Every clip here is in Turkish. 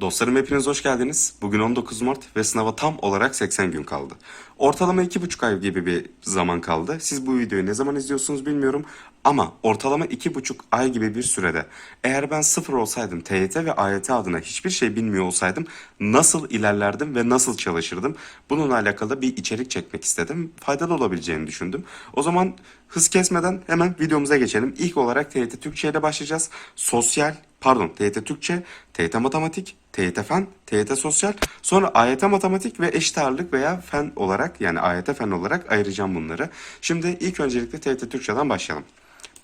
Dostlarım hepiniz hoş geldiniz. Bugün 19 Mart ve sınava tam olarak 80 gün kaldı. Ortalama 2,5 ay gibi bir zaman kaldı. Siz bu videoyu ne zaman izliyorsunuz bilmiyorum. Ama ortalama 2,5 ay gibi bir sürede eğer ben sıfır olsaydım TYT ve AYT adına hiçbir şey bilmiyor olsaydım nasıl ilerlerdim ve nasıl çalışırdım? Bununla alakalı bir içerik çekmek istedim. Faydalı olabileceğini düşündüm. O zaman hız kesmeden hemen videomuza geçelim. İlk olarak TYT Türkçe ile başlayacağız. Sosyal, pardon TYT Türkçe, TYT Matematik, TYT Fen, TYT Sosyal, sonra AYT Matematik ve eşit ağırlık veya fen olarak yani AYT Fen olarak ayıracağım bunları. Şimdi ilk öncelikle TYT Türkçe'den başlayalım.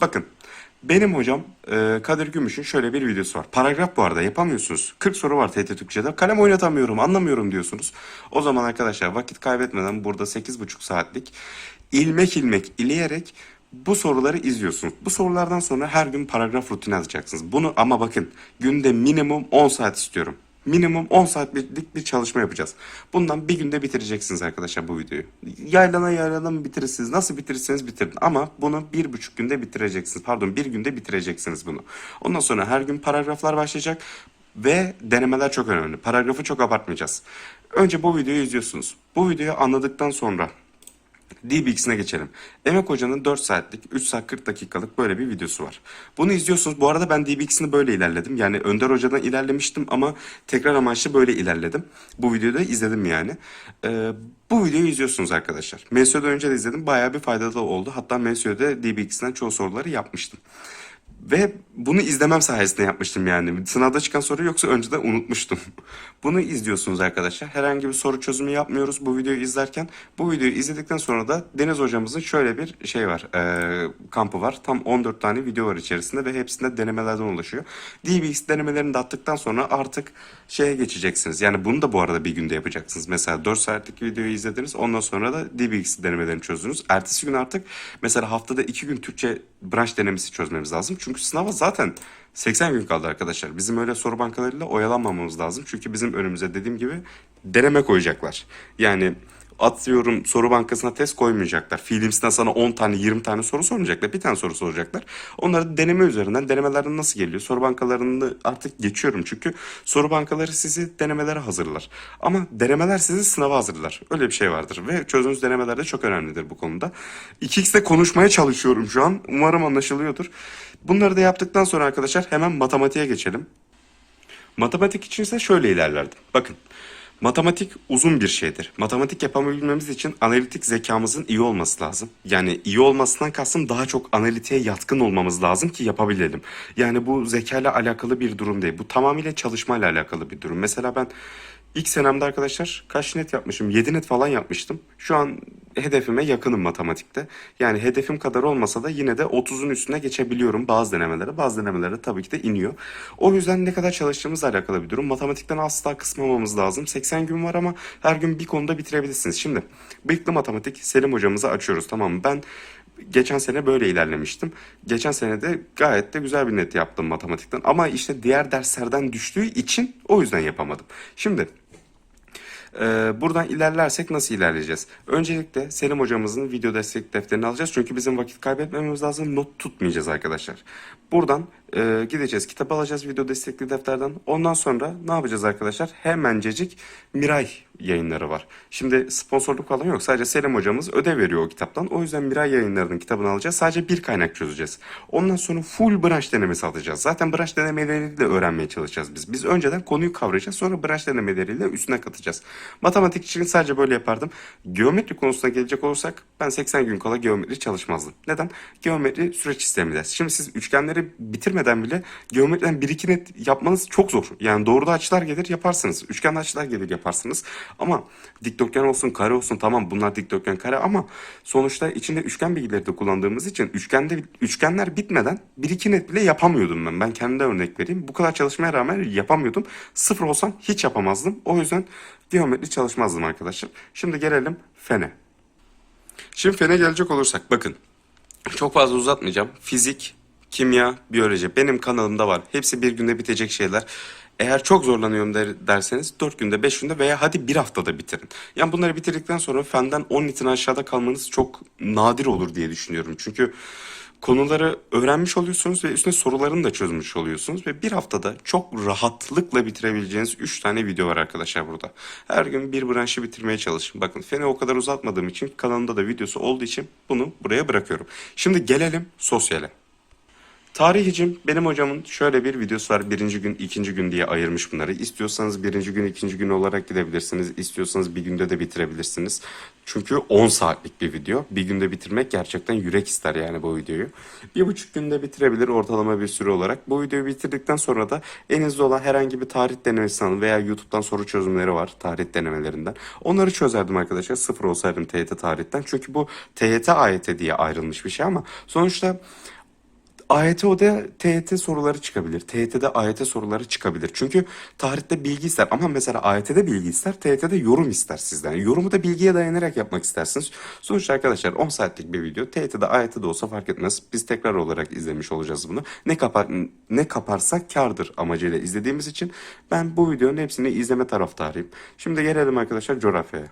Bakın benim hocam e, Kadir Gümüş'ün şöyle bir videosu var. Paragraf bu arada yapamıyorsunuz. 40 soru var TYT Türkçe'de. Kalem oynatamıyorum, anlamıyorum diyorsunuz. O zaman arkadaşlar vakit kaybetmeden burada 8,5 saatlik ilmek ilmek ileyerek bu soruları izliyorsunuz. Bu sorulardan sonra her gün paragraf rutini yazacaksınız. Bunu ama bakın günde minimum 10 saat istiyorum. Minimum 10 saatlik bir çalışma yapacağız. Bundan bir günde bitireceksiniz arkadaşlar bu videoyu. Yaylana yaylana bitirirsiniz. Nasıl bitirirseniz bitirin. Ama bunu bir buçuk günde bitireceksiniz. Pardon bir günde bitireceksiniz bunu. Ondan sonra her gün paragraflar başlayacak. Ve denemeler çok önemli. Paragrafı çok abartmayacağız. Önce bu videoyu izliyorsunuz. Bu videoyu anladıktan sonra DBX'ine geçelim. Emek Hoca'nın 4 saatlik, 3 saat 40 dakikalık böyle bir videosu var. Bunu izliyorsunuz. Bu arada ben DBX'ini böyle ilerledim. Yani Önder Hoca'dan ilerlemiştim ama tekrar amaçlı böyle ilerledim. Bu videoda izledim yani. Ee, bu videoyu izliyorsunuz arkadaşlar. MSU'dan önce de izledim. Bayağı bir faydalı oldu. Hatta MSU'da DBX'den çoğu soruları yapmıştım. Ve bunu izlemem sayesinde yapmıştım yani. Sınavda çıkan soru yoksa önceden unutmuştum. Bunu izliyorsunuz arkadaşlar. Herhangi bir soru çözümü yapmıyoruz bu videoyu izlerken. Bu videoyu izledikten sonra da Deniz hocamızın şöyle bir şey var. E, kampı var. Tam 14 tane video var içerisinde ve hepsinde denemelerden oluşuyor. DBX denemelerini de attıktan sonra artık şeye geçeceksiniz. Yani bunu da bu arada bir günde yapacaksınız. Mesela 4 saatlik videoyu izlediniz. Ondan sonra da DBX denemelerini çözdünüz. Ertesi gün artık mesela haftada 2 gün Türkçe branş denemesi çözmemiz lazım. Çünkü sınava zaten 80 gün kaldı arkadaşlar. Bizim öyle soru bankalarıyla oyalanmamamız lazım. Çünkü bizim önümüze dediğim gibi deneme koyacaklar. Yani atıyorum soru bankasına test koymayacaklar. Fiilimsinden sana 10 tane 20 tane soru sormayacaklar. Bir tane soru soracaklar. Onları deneme üzerinden denemelerden nasıl geliyor? Soru bankalarını artık geçiyorum. Çünkü soru bankaları sizi denemelere hazırlar. Ama denemeler sizi sınava hazırlar. Öyle bir şey vardır. Ve çözdüğünüz denemeler de çok önemlidir bu konuda. 2x'te konuşmaya çalışıyorum şu an. Umarım anlaşılıyordur. Bunları da yaptıktan sonra arkadaşlar hemen matematiğe geçelim. Matematik için ise şöyle ilerlerdim. Bakın. Matematik uzun bir şeydir. Matematik yapabilmemiz için analitik zekamızın iyi olması lazım. Yani iyi olmasından kastım daha çok analitiğe yatkın olmamız lazım ki yapabilelim. Yani bu zekayla alakalı bir durum değil. Bu tamamıyla çalışmayla alakalı bir durum. Mesela ben ilk senemde arkadaşlar kaç net yapmışım? 7 net falan yapmıştım. Şu an hedefime yakınım matematikte. Yani hedefim kadar olmasa da yine de 30'un üstüne geçebiliyorum bazı denemelere. Bazı denemelere tabii ki de iniyor. O yüzden ne kadar çalıştığımızla alakalı bir durum. Matematikten asla kısmamamız lazım. 80 gün var ama her gün bir konuda bitirebilirsiniz. Şimdi bıyıklı matematik Selim hocamızı açıyoruz tamam mı? Ben geçen sene böyle ilerlemiştim. Geçen sene de gayet de güzel bir net yaptım matematikten. Ama işte diğer derslerden düştüğü için o yüzden yapamadım. Şimdi ee, buradan ilerlersek nasıl ilerleyeceğiz? Öncelikle Selim hocamızın video destek defterini alacağız. Çünkü bizim vakit kaybetmememiz lazım. Not tutmayacağız arkadaşlar. Buradan e, gideceğiz. Kitap alacağız video destekli defterden. Ondan sonra ne yapacağız arkadaşlar? Hemencecik Miray yayınları var. Şimdi sponsorluk falan yok. Sadece Selim hocamız ödev veriyor o kitaptan. O yüzden Miray yayınlarının kitabını alacağız. Sadece bir kaynak çözeceğiz. Ondan sonra full branş denemesi alacağız. Zaten branş denemeleriyle de öğrenmeye çalışacağız biz. Biz önceden konuyu kavrayacağız. Sonra branş denemeleriyle üstüne katacağız. Matematik için sadece böyle yapardım. Geometri konusuna gelecek olursak ben 80 gün kala geometri çalışmazdım. Neden? Geometri süreç sistemi ders. Şimdi siz üçgenleri bitirmeden bile geometriden bir iki net yapmanız çok zor. Yani doğruda açılar gelir yaparsınız. Üçgen açılar gelir yaparsınız. Ama dikdörtgen olsun, kare olsun tamam bunlar dikdörtgen kare ama sonuçta içinde üçgen bilgileri de kullandığımız için üçgende üçgenler bitmeden bir iki net bile yapamıyordum ben. Ben kendimden örnek vereyim. Bu kadar çalışmaya rağmen yapamıyordum. Sıfır olsam hiç yapamazdım. O yüzden geometri çalışmazdım arkadaşlar. Şimdi gelelim fene. Şimdi fene gelecek olursak bakın. Çok fazla uzatmayacağım. Fizik, kimya, biyoloji benim kanalımda var. Hepsi bir günde bitecek şeyler. Eğer çok zorlanıyorum der, derseniz 4 günde 5 günde veya hadi bir haftada bitirin. Yani bunları bitirdikten sonra fenden 10 litin aşağıda kalmanız çok nadir olur diye düşünüyorum. Çünkü konuları öğrenmiş oluyorsunuz ve üstüne sorularını da çözmüş oluyorsunuz ve bir haftada çok rahatlıkla bitirebileceğiniz 3 tane video var arkadaşlar burada. Her gün bir branşı bitirmeye çalışın. Bakın feni o kadar uzatmadığım için kanalımda da videosu olduğu için bunu buraya bırakıyorum. Şimdi gelelim sosyale. Tarihicim benim hocamın şöyle bir videosu var. Birinci gün, ikinci gün diye ayırmış bunları. İstiyorsanız birinci gün, ikinci gün olarak gidebilirsiniz. İstiyorsanız bir günde de bitirebilirsiniz. Çünkü 10 saatlik bir video. Bir günde bitirmek gerçekten yürek ister yani bu videoyu. Bir buçuk günde bitirebilir ortalama bir süre olarak. Bu videoyu bitirdikten sonra da elinizde olan herhangi bir tarih denemesi alın veya YouTube'dan soru çözümleri var tarih denemelerinden. Onları çözerdim arkadaşlar. Sıfır olsaydım TYT tarihten. Çünkü bu TYT AYT diye ayrılmış bir şey ama sonuçta AYT'de TYT soruları çıkabilir. TYT'de AYT soruları çıkabilir. Çünkü tarihte bilgi ister ama mesela AYT'de bilgi ister, TYT'de yorum ister sizden. Yorumu da bilgiye dayanarak yapmak istersiniz. Sonuçta arkadaşlar 10 saatlik bir video TYT'de AYT'de olsa fark etmez. Biz tekrar olarak izlemiş olacağız bunu. Ne kapar ne kaparsak kardır amacıyla izlediğimiz için ben bu videonun hepsini izleme taraftarıyım. Şimdi gelelim arkadaşlar coğrafyaya.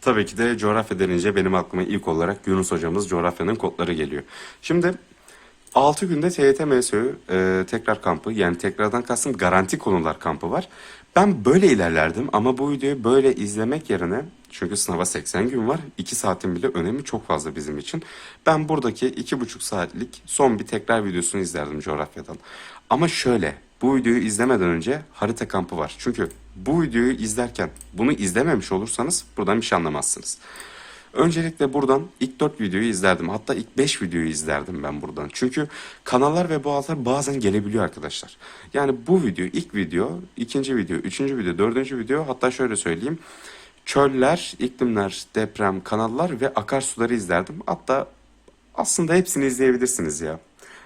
Tabii ki de coğrafya denince benim aklıma ilk olarak Yunus hocamız coğrafyanın kodları geliyor. Şimdi 6 günde TYT MSÖ e, tekrar kampı yani tekrardan kastım garanti konular kampı var. Ben böyle ilerlerdim ama bu videoyu böyle izlemek yerine çünkü sınava 80 gün var 2 saatin bile önemi çok fazla bizim için. Ben buradaki 2,5 saatlik son bir tekrar videosunu izlerdim coğrafyadan. Ama şöyle bu videoyu izlemeden önce harita kampı var. Çünkü bu videoyu izlerken bunu izlememiş olursanız buradan bir şey anlamazsınız. Öncelikle buradan ilk 4 videoyu izlerdim. Hatta ilk 5 videoyu izlerdim ben buradan. Çünkü kanallar ve boğazlar bazen gelebiliyor arkadaşlar. Yani bu video, ilk video, ikinci video, üçüncü video, dördüncü video hatta şöyle söyleyeyim. Çöller, iklimler, deprem, kanallar ve akarsuları izlerdim. Hatta aslında hepsini izleyebilirsiniz ya.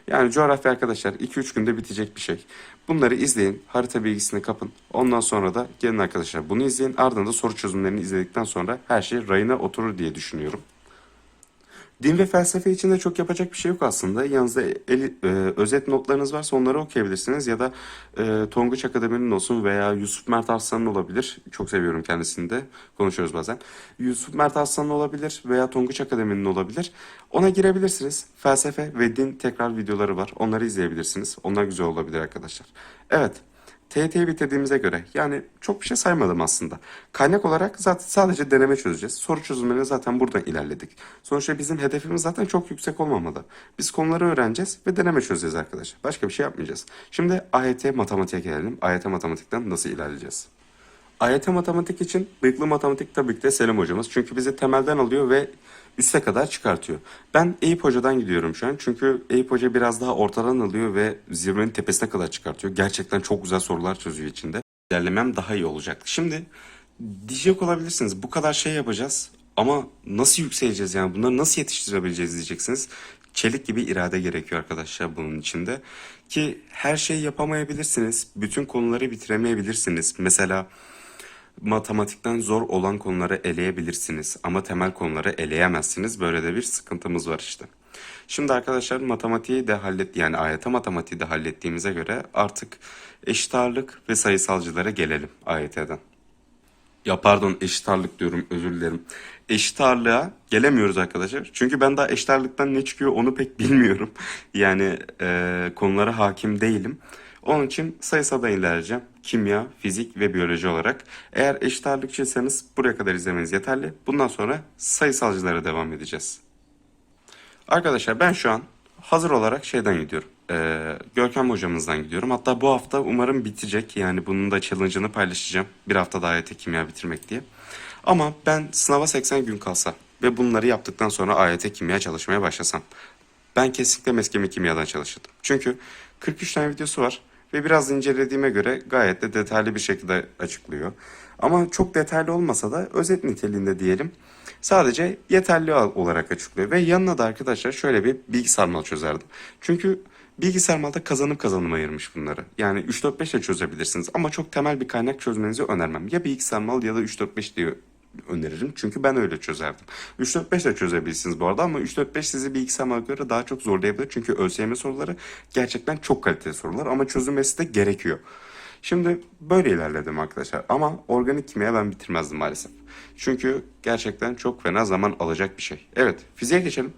Yani coğrafya arkadaşlar 2-3 günde bitecek bir şey. Bunları izleyin, harita bilgisini kapın. Ondan sonra da gelin arkadaşlar bunu izleyin. Ardından da soru çözümlerini izledikten sonra her şey rayına oturur diye düşünüyorum. Din ve felsefe için de çok yapacak bir şey yok aslında. Yanınızda eli- e, özet notlarınız varsa onları okuyabilirsiniz. Ya da e, Tonguç Akademi'nin olsun veya Yusuf Mert Arslan'ın olabilir. Çok seviyorum kendisini de. Konuşuyoruz bazen. Yusuf Mert Arslan'ın olabilir veya Tonguç Akademi'nin olabilir. Ona girebilirsiniz. Felsefe ve din tekrar videoları var. Onları izleyebilirsiniz. Onlar güzel olabilir arkadaşlar. Evet. TYT'yi bitirdiğimize göre yani çok bir şey saymadım aslında. Kaynak olarak zaten sadece deneme çözeceğiz. Soru çözümlerine zaten buradan ilerledik. Sonuçta bizim hedefimiz zaten çok yüksek olmamalı. Biz konuları öğreneceğiz ve deneme çözeceğiz arkadaşlar. Başka bir şey yapmayacağız. Şimdi AYT matematiğe gelelim. AYT matematikten nasıl ilerleyeceğiz? AYT matematik için bıyıklı matematik tabii ki de Selim hocamız. Çünkü bizi temelden alıyor ve üste kadar çıkartıyor. Ben Eyüp Hoca'dan gidiyorum şu an. Çünkü Eyüp Hoca biraz daha ortadan alıyor ve zirvenin tepesine kadar çıkartıyor. Gerçekten çok güzel sorular çözüyor içinde. İlerlemem daha iyi olacaktı. Şimdi diyecek olabilirsiniz. Bu kadar şey yapacağız ama nasıl yükseleceğiz yani bunları nasıl yetiştirebileceğiz diyeceksiniz. Çelik gibi irade gerekiyor arkadaşlar bunun içinde. Ki her şeyi yapamayabilirsiniz. Bütün konuları bitiremeyebilirsiniz. Mesela matematikten zor olan konuları eleyebilirsiniz ama temel konuları eleyemezsiniz. Böyle de bir sıkıntımız var işte. Şimdi arkadaşlar matematiği de hallet yani AYT matematiği de hallettiğimize göre artık eşit ağırlık ve sayısalcılara gelelim AYT'den. Ya pardon eşit ağırlık diyorum özür dilerim. Eşit ağırlığa gelemiyoruz arkadaşlar. Çünkü ben daha eşit ağırlıktan ne çıkıyor onu pek bilmiyorum. Yani e, konulara hakim değilim. Onun için sayısaldan ilerleyeceğim. Kimya, fizik ve biyoloji olarak. Eğer eşit ağırlıkçıysanız buraya kadar izlemeniz yeterli. Bundan sonra sayısalcılara devam edeceğiz. Arkadaşlar ben şu an hazır olarak şeyden gidiyorum. Ee, Görkem hocamızdan gidiyorum. Hatta bu hafta umarım bitecek. Yani bunun da challenge'ını paylaşacağım. Bir hafta daha AYT kimya bitirmek diye. Ama ben sınava 80 gün kalsa ve bunları yaptıktan sonra AYT kimya çalışmaya başlasam. Ben kesinlikle meskemi kimyadan çalışırdım. Çünkü 43 tane videosu var ve biraz incelediğime göre gayet de detaylı bir şekilde açıklıyor. Ama çok detaylı olmasa da özet niteliğinde diyelim. Sadece yeterli olarak açıklıyor. Ve yanına da arkadaşlar şöyle bir bilgisayar mal çözerdim. Çünkü bilgisayar malda kazanım kazanım ayırmış bunları. Yani 3-4-5 de çözebilirsiniz ama çok temel bir kaynak çözmenizi önermem. Ya bilgisayar mal ya da 3-4-5 diye öneririm. Çünkü ben öyle çözerdim. 3-4-5 de çözebilirsiniz bu arada ama 3-4-5 sizi bilgisayar mala göre daha çok zorlayabilir. Çünkü ÖSYM soruları gerçekten çok kaliteli sorular ama çözülmesi de gerekiyor. Şimdi böyle ilerledim arkadaşlar ama organik kimya ben bitirmezdim maalesef. Çünkü gerçekten çok fena zaman alacak bir şey. Evet fiziğe geçelim.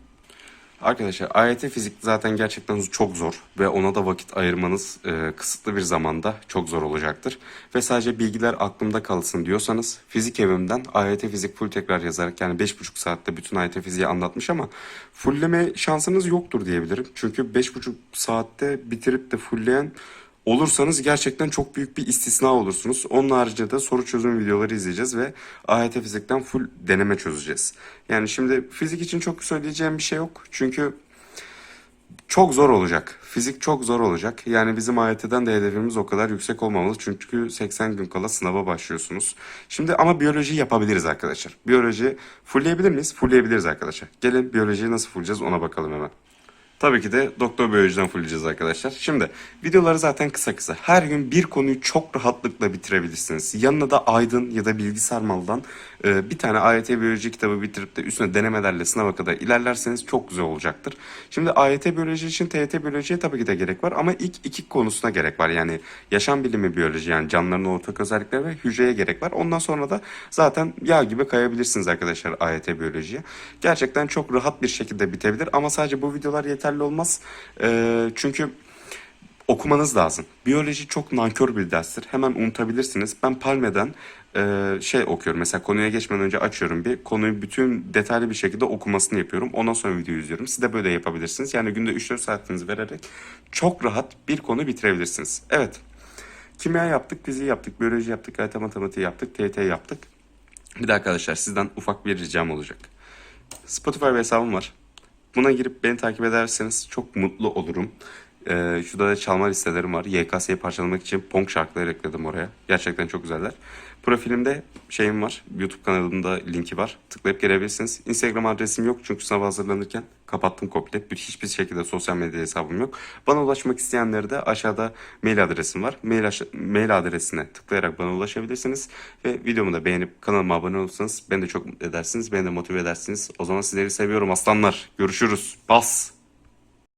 Arkadaşlar AYT fizik zaten gerçekten çok zor ve ona da vakit ayırmanız e, kısıtlı bir zamanda çok zor olacaktır. Ve sadece bilgiler aklımda kalsın diyorsanız fizik evimden AYT fizik full tekrar yazarak yani 5,5 saatte bütün AYT fiziği anlatmış ama fullleme şansınız yoktur diyebilirim. Çünkü 5,5 saatte bitirip de fullleyen olursanız gerçekten çok büyük bir istisna olursunuz. Onun haricinde de soru çözüm videoları izleyeceğiz ve AYT fizikten full deneme çözeceğiz. Yani şimdi fizik için çok söyleyeceğim bir şey yok. Çünkü çok zor olacak. Fizik çok zor olacak. Yani bizim AYT'den de hedefimiz o kadar yüksek olmamalı. Çünkü 80 gün kala sınava başlıyorsunuz. Şimdi ama biyoloji yapabiliriz arkadaşlar. Biyoloji fullleyebilir miyiz? Fullleyebiliriz arkadaşlar. Gelin biyolojiyi nasıl fullleyeceğiz ona bakalım hemen. Tabii ki de doktor biyolojiden fullleyeceğiz arkadaşlar. Şimdi videoları zaten kısa kısa. Her gün bir konuyu çok rahatlıkla bitirebilirsiniz. Yanına da Aydın ya da Bilgisayar Mal'dan e, bir tane AYT biyoloji kitabı bitirip de üstüne denemelerle sınava kadar ilerlerseniz çok güzel olacaktır. Şimdi AYT biyoloji için TYT biyolojiye tabii ki de gerek var ama ilk iki konusuna gerek var. Yani yaşam bilimi biyoloji yani canlıların ortak özellikleri ve hücreye gerek var. Ondan sonra da zaten yağ gibi kayabilirsiniz arkadaşlar AYT biyolojiye. Gerçekten çok rahat bir şekilde bitebilir ama sadece bu videolar yeterli olmaz. E, çünkü okumanız lazım. Biyoloji çok nankör bir derstir. Hemen unutabilirsiniz. Ben Palme'den e, şey okuyorum. Mesela konuya geçmeden önce açıyorum bir. Konuyu bütün detaylı bir şekilde okumasını yapıyorum. Ondan sonra video izliyorum. Siz de böyle yapabilirsiniz. Yani günde 3-4 saatinizi vererek çok rahat bir konu bitirebilirsiniz. Evet. Kimya yaptık, fiziği yaptık, biyoloji yaptık, harita matematiği yaptık, TYT yaptık. Bir de arkadaşlar sizden ufak bir ricam olacak. Spotify hesabım var. Buna girip beni takip ederseniz çok mutlu olurum. Ee, şurada da çalma listelerim var. YKS'yi parçalamak için punk şarkıları ekledim oraya. Gerçekten çok güzeller. Profilimde şeyim var. YouTube kanalımda linki var. Tıklayıp gelebilirsiniz. Instagram adresim yok çünkü sınava hazırlanırken kapattım komple. Bir, hiçbir şekilde sosyal medya hesabım yok. Bana ulaşmak isteyenleri de aşağıda mail adresim var. Mail, mail adresine tıklayarak bana ulaşabilirsiniz. Ve videomu da beğenip kanalıma abone olursanız beni de çok mutlu edersiniz. Beni de motive edersiniz. O zaman sizleri seviyorum aslanlar. Görüşürüz. Bas.